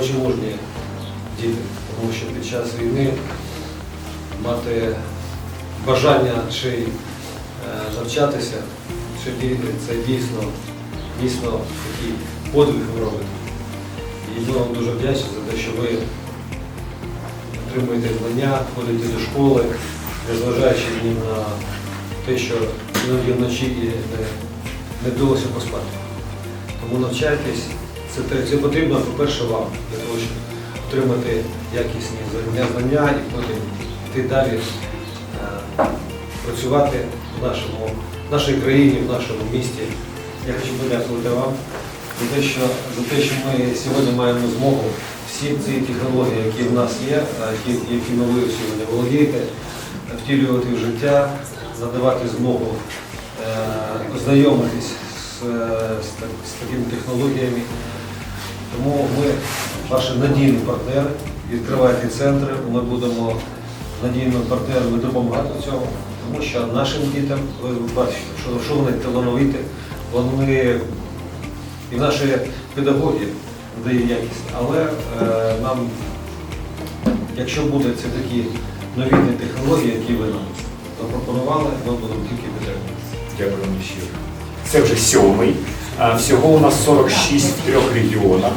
тривожні діти, тому що під час війни мати бажання чи е, навчатися, чи діти це дійсно дійсно такий подвиг ви робите. І я вам дуже вдячний за те, що ви отримуєте знання, ходите до школи, незважаючи на те, що іноді вночі не, не вдалося поспати. Тому навчайтесь це, потрібно, по-перше, вам, для того, щоб отримати якісні знання, і потім йти далі, е, працювати в нашому, в нашій країні, в нашому місті. Я хочу подякувати вам за те, що, за те, що ми сьогодні маємо змогу всі ці технології, які в нас є, а які, якими ви сьогодні володієте, втілювати в життя, надавати змогу е, ознайомитись з, е, з, з такими технологіями. Тому ми ваші надійні партнери, відкривайте центри, ми будемо надійними партнерами допомагати цьому, тому що нашим дітям, ви бачите, що, що вони талановиті, вони і наші педагоги дають якість, але е, нам, якщо будуть це такі новітні технології, які ви нам запропонували, ми будемо тільки підтримувати. Дякую вам щиро. Це вже сьомий. Всього у нас 46 в трьох регіонах.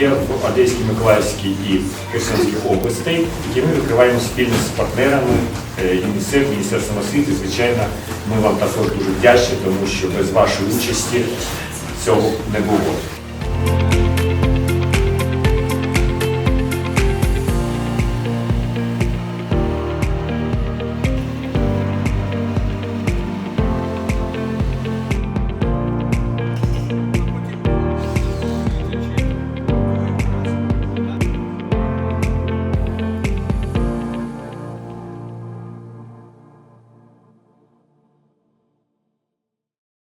Є в Одеській, Миколаївській і Херсонській областей, які ми відкриваємо спільно з партнерами е, ЮНІСЕФ, Міністерством освіти. Звичайно, ми вам також дуже вдячні, тому що без вашої участі цього не було.